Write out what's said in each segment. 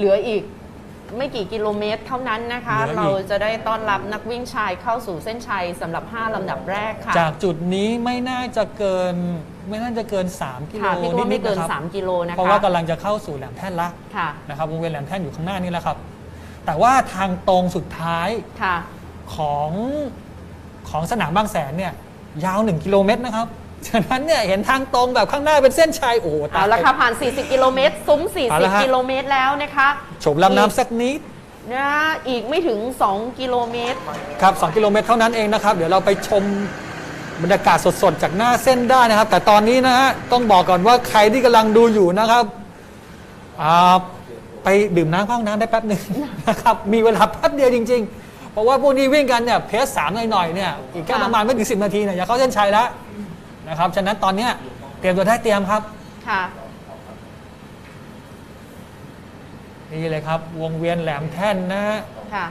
เหลืออีกไม่กี่กิโลเมตรเท่านั้นนะคะ เหลืออีก เราจะได้ต้อนรับนักวิ่งชายเข้าสู่เส้นชัยสำหรับ 5ลำดับแรกค่ะจากจุดนี้ไม่น่าจะเกินไม่น่าจะเกิน 3 กิโลค่ะพี่ว่านิไม่ดๆเกิน นะครับ3 กิโลนะคะเพราะว่ากำลังจะเข้าสู่แหลมแท่นละค่ะนะครับวงเวียนแหลมแท่นอยู่ข้างหน้านี่แหละครับ แต่ว่าทางตรงสุดท้ายค่ะของของสนามบางแสนเนี่ยยาว 1 กิโลเมตรนะครับ ฉะนั้นเนี่ยเห็นทางตรงแบบข้างหน้าเป็นเส้นชัยโอ้โหตาเอายละค่ะผ่าน 40 กิโลเมตร ซุ้ม เอาละฮะ 40 กิโลเมตรแล้วนะคะโฉมลำน้ำสักนิด นะอีกไม่ถึง 2 กิโลเมตร ครับ 2 กิโลเมตรเท่านั้นเองนะครับ เดี๋ยวเราไปชมบรรยากาศสดๆ จากหน้าเส้นได้นะครับ แต่ตอนนี้นะฮะ ต้องบอกก่อนว่าใครที่กำลังดูอยู่นะครับอ่าไปดื่มน้ำเข้าห้องน้ำได้แป๊บหนึ่ง นะครับ มีเวลาแป๊บเดียวจริง ๆ เพราะว่าพวกนี้วิ่งกันเนี่ยเพสสามหน่อยๆเนี่ย อีกแค่ค่ะประมาณไม่ถึงสินาทีเนี่ย อย่าเข้าเส้นชัยแล้ว นะครับ ฉะนั้นตอนเนี้ยเตรียมตัวได้เตรียมครับ ค่ะ นี่เลยครับ วงเวียนแหลมแท่นนะฮะ ค่ะ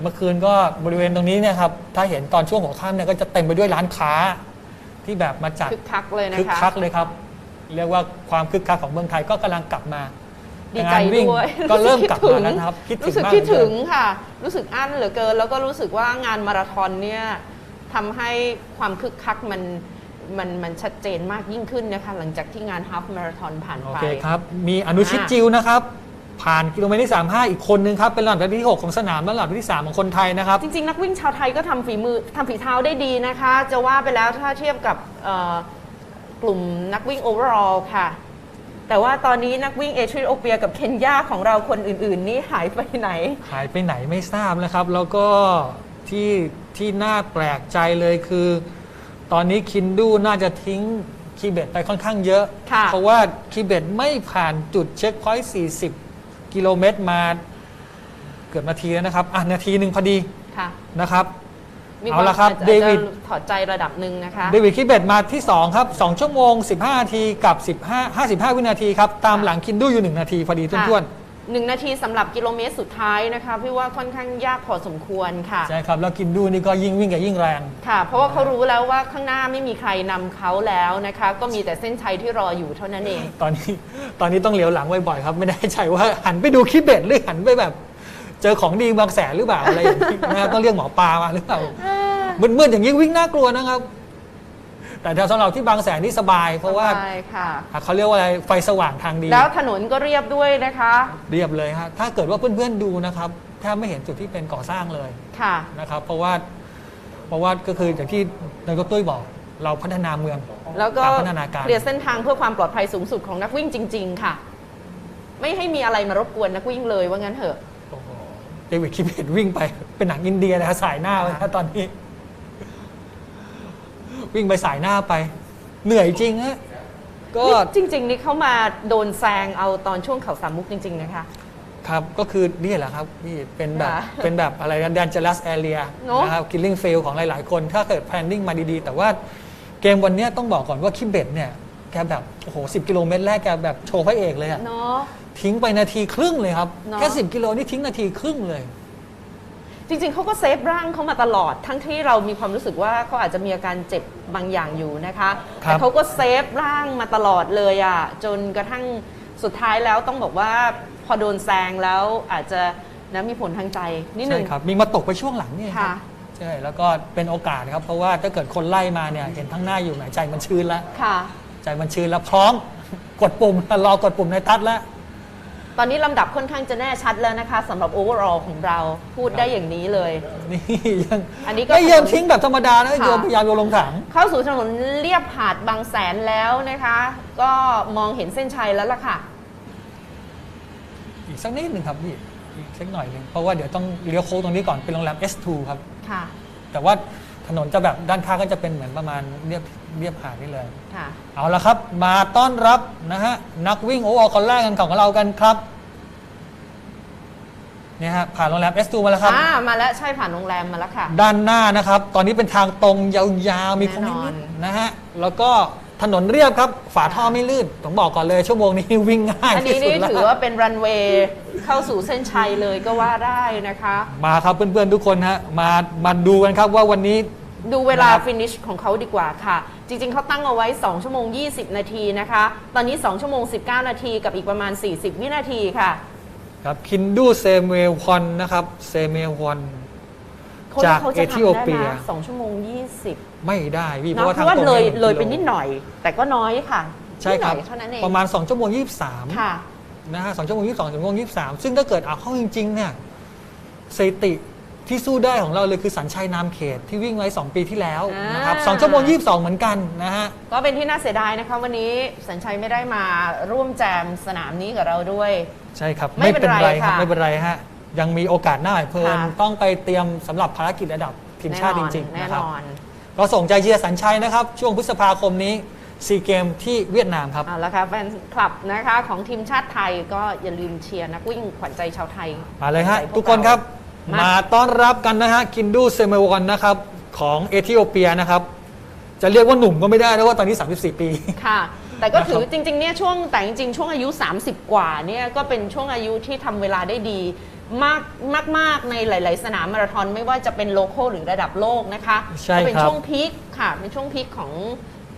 เมื่อคืนก็บริเวณตรงนี้เนี่ยครับ ถ้าเห็นตอนช่วงของค่ำเนี่ยก็จะเต็มไปด้วยร้านค้า ที่แบบมาจัดคึกคักเลยนะคึกคะคักเลยครับ เรียกว่าความคึกคักของเมืองไทยก็กำลังกลับมาดีใจงานวิ่งด้วยก็เริ่มกลับรู้สึมาแล้วนะครับคิดถึรู้งสึกมากคิดถึงเหลือเกินค่ะ รู้สึกอั้นเหลือเกิน แล้วก็รู้สึกว่างานมาราธอนเนี่ยทำให้ความคึกคักมัน มันมันชัดเจนมากยิ่งขึ้นนะคะ หลังจากที่งานฮาฟมาราธอนผ่านโอไป เคครับ มีอนุชิตอ่า จิวนะครับ ผ่านกิโลเมตรที่ 35 อีกคนนึงครับ เป็นลำดับที่ 6 ของสนามและลำดับที่ 3 ของคนไทยนะครับ จริง ๆ นักวิ่งชาวไทยก็ทำฝีมือทำฝีเท้าได้ดีนะคะ จะว่าไปแล้วถ้าเทียบกับเอ่อกลุ่มนักวิ่งโอเวอร์อค่ะ แต่ว่าตอนนี้นักวิ่งเอธิโอเปียกับเคนยาของเราคนอื่น ๆ นี่หายไปไหน หายไปไหนไม่ทราบนะครับ แล้วก็ที่ที่น่าแปลกใจเลยคือ ตอนนี้คินดูน่าจะทิ้งคีเบตไปค่อนข้างเยอะ ค่ะเพราะว่าคีเบตไม่ผ่านจุดเช็คพอยต์ 40 กิโลเมตรมา เกือบนาทีแล้วนะครับ อะ นาทีหนึ่งพอดีค่ะนะครับมีเอาละครับอาจจะเดวิดอาจจะถอดใจระดับหนึ่งนะคะ เดวิดคีเบตมาที่ 2 ครับ 2 ชั่วโมง 15 นาทีกับ 15 55 วินาทีครับ ตามหลังคินดูอยู่ 1 นาทีพอดีท้วน หนึ่งนาทีสำหรับกิโลเมตรสุดท้ายนะคะพี่ว่าค่อนข้างยากพอสมควรค่ะๆใช่ครับ แล้วคินดูนี่ก็ยิ่งวิ่งกับยิ่งแรง ค่ะ เพราะว่าเขารู้แล้วว่าข้างหน้าไม่มีใครนำเขาแล้วนะคะ ก็มีแต่เส้นชัยที่รออยู่เท่านั้นเอง ตอนนี้ตอนนี้ต้องเหลียวหลังบ่อยๆครับ ไม่แน่ใจว่าหันไปดูคลิปเบ็ดหรือหันไปแบบ เจอของดีบางแสนหรือเปล่าอะไรอย่างนี้นะครับต้องเรียกหมอปลามาหรือเปล่ามืดๆอย่างนี้วิ่งน่ากลัวนะครับ แต่แถวสำหรับที่บางแสนนี่สบาย เพราะว่าใช่ค่ะ เขาเรียกว่าอะไรไฟสว่างทางดี แล้วถนนก็เรียบด้วยนะคะ เรียบเลยฮะถ้าเกิดว่าเพื่อนๆดูนะครับแทบไม่เห็นจุดที่เป็นก่อสร้างเลยค่ะนะครับ เพราะว่าเพราะว่าก็คืออย่างที่นายกตุ้ยบอกเราพัฒนาเมือง แล้วก็ตามพัฒนาการเคลียร์เส้นทางเพื่อความปลอดภัยสูงสุดของนักวิ่งจริง ๆ ค่ะ ไม่ให้มีอะไรมารบกวนนักวิ่งเลยว่างั้นเถอะโอ้โหเดวิดคิมเบตวิ่งไปเป็นหนังอินเดียเลยฮะสายหน้าไปนะตอนนี้ วิ่งไปสายหน้าไป เหนื่อยจริงฮะก็นี่จริง ๆ นี่เขามาโดนแซงเอาตอนช่วงเขาสามมุกจริง ๆ นะคะ ครับก็คือนี่แหละครับนี่เป็นแบบค่ะเป็นแบบอะไรนะ dangerous area เนอะ นะครับ killing field ของหลาย ๆ คน ถ้าเกิด planning มาดี ๆ แต่ว่าเกมวันเนี้ยต้องบอกก่อนว่าคิมเบตเนี่ยแกแบบโอ้โห10กิโลเมตรแรกแกแบบโชว์พระเอกเลยอะ เนาะ ทิ้งไปนาทีครึ่งเลยครับ เนอะ แค่ 10 กิโลนี่ทิ้งนาทีครึ่งเลย จริงๆเขาก็เซฟร่างเขามาตลอด ทั้งที่เรามีความรู้สึกว่าเขาอาจจะมีอาการเจ็บบางอย่างอยู่นะคะครับแต่เขาก็เซฟร่างมาตลอดเลยอะ่ะจนกระทั่งสุดท้ายแล้วต้องบอกว่าพอโดนแซงแล้วอาจจะนะมีผลทางใจนิดนึใช่งครับมีมาตกไปช่วงหลังนี่ครัค่ะบใช่แล้วก็เป็นโอกาสครับเพราะว่าถ้าเกิดคนไล่มาเนี่ยเห็นทั้งหน้าอยู่ไหนใจมันชื้นแล้วค่ะใจมันชื้นแล้วพร้อมกดปุ่มรอกดปุ่มในทัดแล้ว ตอนนี้ลำดับค่อนข้างจะแน่ชัดแล้วนะคะสำหรับโอเวอร์ออของเราพูดได้อย่างนี้เลย นี่ยังอันนี้ก็ไม่โยนทิ้งแบบธรรมดานะค่ะ โยนพยายามโยนลงถัง เข้าสู่ถนนเลียบหาดบางแสนแล้วนะคะ ก็มองเห็นเส้นชัยแล้วล่ะค่ะ อีกสักนิดหนึ่งครับพี่อีกสักหน่อยหนึ่งเพราะว่าเดี๋ยวต้องเลี้ยวโค้งตรงนี้ก่อนเป็นโรงแรม S2 ครับ ค่ะ แต่ว่า ถนนจะแบบด้านข้างก็จะเป็นเหมือนประมาณเรียบเรียบหาดนี่เลย ค่ะ เอาละครับ มาต้อนรับนะฮะนักวิ่งโอเวอร์คนแรกกันของเรากันครับเนี่ยฮะผ่านโรงแรม S2 มาแล้วครับ อ่า มาแล้วใช่ผ่านโรงแรมมาแล้วค่ะ ด้านหน้านะครับ ตอนนี้เป็นทางตรงยาวๆมีโค้งแน่นอนินดๆนะฮะแล้วก็ ถนนเรียบครับ ฝาท่อไม่ลื่นต้องบอกก่อนเลยชั่วโมงนี้วิ่งง่ายอันที่นี้สุดนี่แล้วถือว่าเป็นรันเวย์เข้าสู่เส้นชัยเลยก็ว่าได้นะคะ มาครับเพื่อนๆทุกคนฮะมามาดูกันครับว่าวันนี้ ดูเวลานะครับฟินิชของเขาดีกว่าค่ะ จริงๆ เขาตั้งเอาไว้ 2 ชั่วโมง 20 นาทีนะคะ ตอนนี้ 2 ชั่วโมง 19 นาทีกับอีกประมาณ 40 วินาทีค่ะ ครับคินดูเซเมวอนนะครับเซเมวอนคน จากเขาจะเอธิโอทำได้เปียนะสองชั่วโมงยี่สิบไม่ได้พี่เพเนาะราะว่าเพทางราะว่าตรงเลยนี่เลยไปกิโนิดหน่อย แต่ก็น้อยค่ะใช่ครับนิดหน่อยเท่านั้นเองประมาณ 2 ชั่วโมง 23ค่ะนะฮะสองชั่วโมง22ชั่วโมง23ซึ่งถ้าเกิดเอาเข้าจริงๆเนี่ยสถิติที่สู้ได้ของเราเลยคือสัญชัยนามเขตที่วิ่งไว้ 2 ปีที่แล้วอ่านนะครับ2ชั่วโมง 22 เหมือนกันนะฮะก็เป็นที่น่าเสียดายนะคะวันนี้สัญชัยไม่ได้มาร่วมแจมสนามนี้กับเราด้วย ใช่ครับ ไม่เป็นไรครับค่ะไม่เป็นไรฮะ ยังมีโอกาสหน้าเพลินค่ะ ต้องไปเตรียมสำหรับภารกิจระดับทีมชาติจริง ๆ แน่นะครับ นอนก็ส่งใจเชียร์สัญชัยนะครับ ช่วงพฤษภาคมนี้ซีเกมที่เวียดนามครับ เอาละค่ะแฟนคลับนะคะของทีมชาติไทยก็อย่าลืมเชียร์นักวิ่งขวัญใจชาวไทย มาเลยฮะขวัญใจพวทุกคนครับ มามาต้อนรับกันนะฮะคินดูเซเมวอนนะครับของเอธิโอเปียนะครับ จะเรียกว่าหนุ่มก็ไม่ได้เพราะว่าตอนนี้ 34 ปี ค่ะ แต่ก็ถือนะครับจริงๆเนี่ยช่วงแต่จริงๆช่วงอายุ 30 กว่าเนี่ยก็เป็นช่วงอายุที่ทำเวลาได้ดีมากมากมากในหลาย ๆ สนามมาราธอนไม่ว่าจะเป็นโลโก้หรือระดับโลกนะคะใช่ก็เป็นครับช่วงพีคค่ะเป็นช่วงพีคของ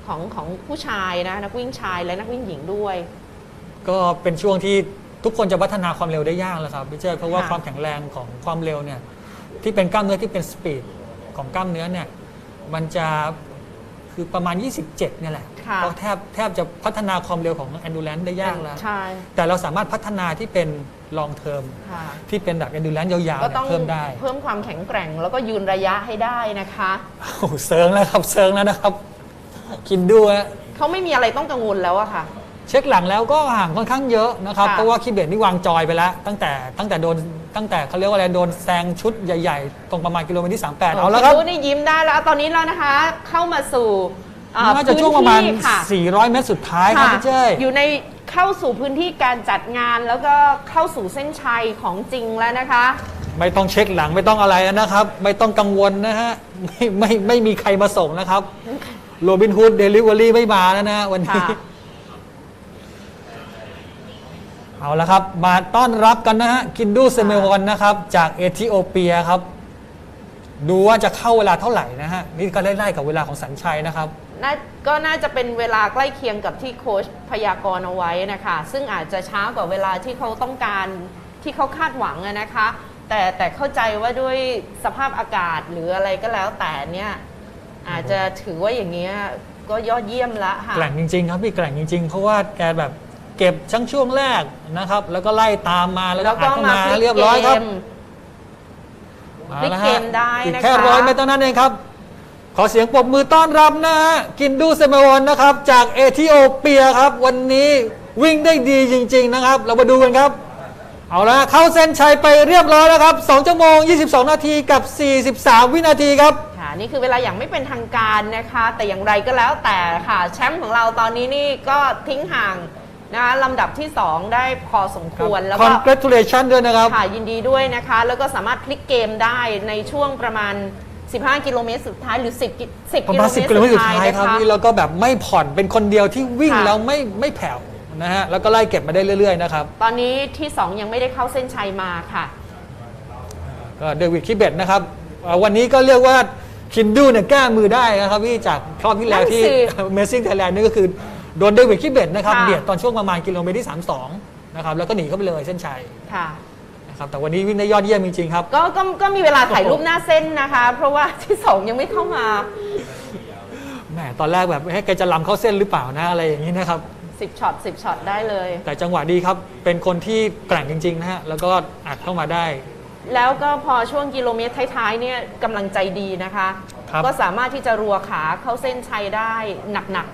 ของของผู้ชายนะนักวิ่งชายและนักวิ่งหญิงด้วย ก็เป็นช่วงที่ทุกคนจะพัฒนาความเร็วได้ยากแล้วครับพี่เจ้เพราะว่าค่ะความแข็งแรงของความเร็วเนี่ยที่เป็นกล้ามเนื้อที่เป็นสปีดของกล้ามเนื้อเนี่ยมันจะ คือประมาณ 27เนี่ยแหละค่ะ ก็แทบแทบจะพัฒนาความเร็วของ endurance ได้ยากแล้ว ใช่แต่เราสามารถพัฒนาที่เป็น long term ค่ะ ที่เป็นแบบ endurance ยาวๆก็เนี่ต้องยเพิ่มได้ เพิ่มความแข็งแกร่งแล้วก็ยืนระยะให้ได้นะคะ โอ้โหเซิร์งแล้วครับเซิร์งแล้วนะครับกินดูฮะ เขาไม่มีอะไรต้องกังวลแล้วอะค่ะเช็คหลังแล้วก็ห่างค่อนข้างเยอะนะครับค่ะเพราะว่าคีเบตนี่วางจอยไปแล้ว ตั้งแต่ตั้งแต่โดนตั้งแต่เขาเรียกว่าอะไรโดนแซงชุดใหญ่ๆ ตรงประมาณกิโลเมตรที่ 38 เอาแล้วครับณนี่ยิ้มได้แล้วตอนนี้แล้วนะคะ เข้ามาสู่อ่น่าจะช่วงประมาณพื้นที่ค่ะ400 เมตรสุดท้ายครับค่ะพี่เจ้อยู่ในเข้าสู่พื้นที่การจัดงานแล้วก็เข้าสู่เส้นชัยของจริงแล้วนะคะ ไม่ต้องเช็คหลังไม่ต้องอะไรนะครับ ไม่ต้องกังวลนะฮะไม่ไม่ไม่มีใครมาส่งนะครับโรบินฮูดเดลิเวอรี่ไม่มาแล้วนะวันนี้ ค่ะ เอาละครับ มาต้อนรับกันนะฮะกินดูเซเมวอนนะครับ จากเอธิโอเปียครับ ดูว่าจะเข้าเวลาเท่าไหร่นะฮะนี่ก็ไล่ๆกับเวลาของสัญชัยนะครับ น่าก็น่าจะเป็นเวลาใกล้เคียงกับที่โค้ชพยากรณ์เอาไว้นะคะ ซึ่งอาจจะช้ากว่าเวลาที่เขาต้องการที่เขาคาดหวังอะนะคะ แต่แต่เข้าใจว่าด้วยสภาพอากาศหรืออะไรก็แล้วแต่เนี่ยอาจจะถือว่าอย่างเงี้ยก็ยอดเยี่ยมละค่ะ แกร่งจริง ๆ ครับพี่แกร่งจริง ๆ เพราะว่าแกแบบ เก็บชั้งช่วงแรกนะครับ แล้วก็ไล่ตามมาแล้วแล้ก็วอัก็ดเข้ามามาพลิกเรียบร้อยครับเกมเอาพลิกละเกฮะมได้อีกนะคะแค่ร้อยเมตรเท่านั้นเองครับ ขอเสียงปรบมือต้อนรับนะฮะกินดูเซเมวอนนะครับ จากเอธิโอเปียครับ วันนี้วิ่งได้ดีจริง ๆ นะครับ เรามาดูกันครับ เอาละเข้าเส้นชัยไปเรียบร้อยแล้วครับ2ชั่วโมง 22 นาทีกับ 43 วินาทีครับค่ะนี่คือเวลาอย่างไม่เป็นทางการนะคะ แต่อย่างไรก็แล้วแต่ค่ะ แชมป์ของเราตอนนี้นี่ก็ทิ้งห่าง นะคะลำดับที่ 2 ได้พอสมควรแล้วก็ congratulation ด้วยนะครับ ค่ะยินดีด้วยนะคะ แล้วก็สามารถพลิกเกมได้ในช่วงประมาณ 15 กิโลเมตรสุดท้ายหรือ 10กิ10ประกิมาโลณเม10ตรกิโลเมตรสุสุดดท้ายท้ายนะครับคะนี่เราก็แบบไม่ผ่อนเป็นคนเดียวที่วิ่งค่ะ แล้วไม่ไม่แผ่วนะฮะแล้วก็ไล่เก็บมาได้เรื่อยๆนะครับตอนนี้ที่ 2 ยังไม่ได้เข้าเส้นชัยมาค่ะ ก็เดวิดคิเบตนะครับเอ่อวันนี้ก็เรียกว่าคินดูเนี่ยแก้มือได้นะครับพี่จากรอบที่แล้วที่ นั่นสิเมซิ่งไทยแลนด์นี่ก็คือ โดนเดวิดคิเบตนะครับค่ะ เบียดตอนช่วงประมาณกิโลเมตรที่32นะครับแล้วก็หนีเข้าไปเลยเส้นชัยค่ะ นะครับแต่วันนี้วิ่งได้ยอดเยี่ยมจริงๆครับ ก็ก็ก็มีเวลาถ่ายรูปหน้าเส้นนะคะ เพราะว่าที่2ยังไม่เข้ามา แหมตอนแรกแบบให้แกจะลำเข้าเส้นหรือเปล่านะอะไรอย่างนี้นะครับ 10ช็อต10ช็อตได้เลย แต่จังหวะดีครับ เป็นคนที่แกร่งจริงๆนะฮะ แล้วก็อัดเข้ามาได้ แล้วก็พอช่วงกิโลเมตรท้ายๆเนี่ยกำลังใจดีนะคะ ครับ ก็สามารถที่จะรัวขาเข้าเส้นชัยได้หนัก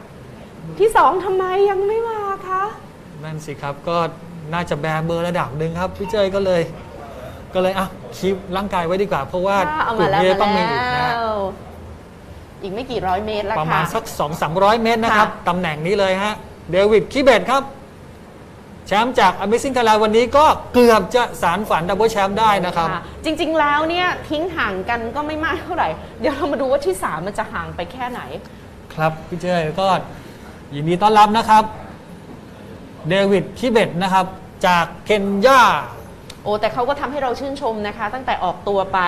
ๆที่2ทำไมยังไม่มาคะนั่นสิครับก็น่าจะแบร์เบอร์ระดับหนึ่งครับ พี่เจยก็เลย ก็เลยอะคีปร่างกายไว้ดีกว่า เพราะว่าค่ะเอากลุ่มามแล้วนี้มาต้องมีแล้อีกนะฮะวอีกไม่กี่ร้อยเมตรแล้วประค่ะมาณสัก2 3 0 0 เมตรนะครับค่ะตำแหน่งนี้เลยฮะเดวิดคิเบตครับแชมป์จาก Amazing Thailand วันนี้ก็เกือบจะสารฝันดับเบิลแชมป์ได้นะครับค่ะจริง ๆ แล้วเนี่ยทิ้งห่างกันก็ไม่มากเท่าไหร่ เดี๋ยวเรามาดูว่าที่ 3 มันจะห่างไปแค่ไหน ครับ พี่เจยก็ ยินดีต้อนรับนะครับ เดวิดคิเบตนะครับ จากเคนยา โอ้แต่เขาก็ทำให้เราชื่นชมนะคะ ตั้งแต่ออกตัวไป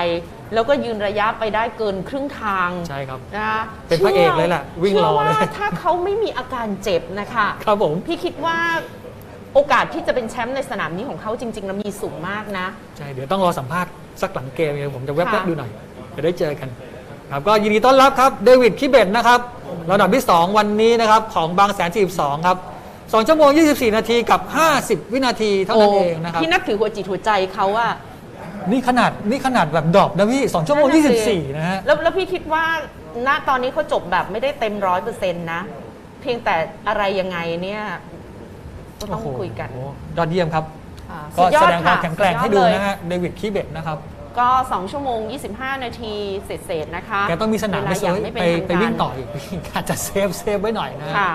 แล้วก็ยืนระยะไปได้เกินครึ่งทางใช่ครับ นะคะเป็นพระเอกเลยแหละวิ่งรอเลย ชื่ว่าถ้าเขาไม่มีอาการเจ็บนะคะ ครับผม พี่คิดว่าโอกาสที่จะเป็นแชมป์ในสนามนี้ของเขาจริงๆแล้วมีสูงมากนะ ใช่เดี๋ยวต้องรอสัมภาษณ์สักหลังเกมเดี๋ยวผมจะแวบค่ะ ๆดูหน่อยจะได้เจอกัน ครับก็ยินดีต้อนรับครับเดวิดคิเบตนะครับ ลำดับที่ 2 วันนี้นะครับของบางแสน42ครับ2ชั่วโมง 24 นาทีกับ 50 วินาทีเท่านั้นเองนะครับพี่นับถือหัวจิตหัวใจเขาว่า นี่ขนาดนี่ขนาดแบบดรอปนะพี่2ชั่วโมงนั่นน่ะสิ24 นะฮะ แล้วแล้วพี่คิดว่าณตอนนี้เขาจบแบบไม่ได้เต็มร้อยเปอร์เซ็นต์นะ เพียงแต่อะไรยังไงเนี่ยก็ต้องโอ้โหคุยกันยอดเยี่ยมครับอ่าก็สุยอแสดงความะแข็งแกร่งให้ดูสุยอเลยนะฮะเดวิดคิเบตนะครับ ก็ 2 ชั่วโมง 25 นาทีเสร็จๆนะคะแกต้องมีสนามเวไปลาอย่างไม่ไปเป็นทางไปวิ่งการต่ออีกอาจจะเซฟเซฟไว้หน่อยนะฮะค่ะ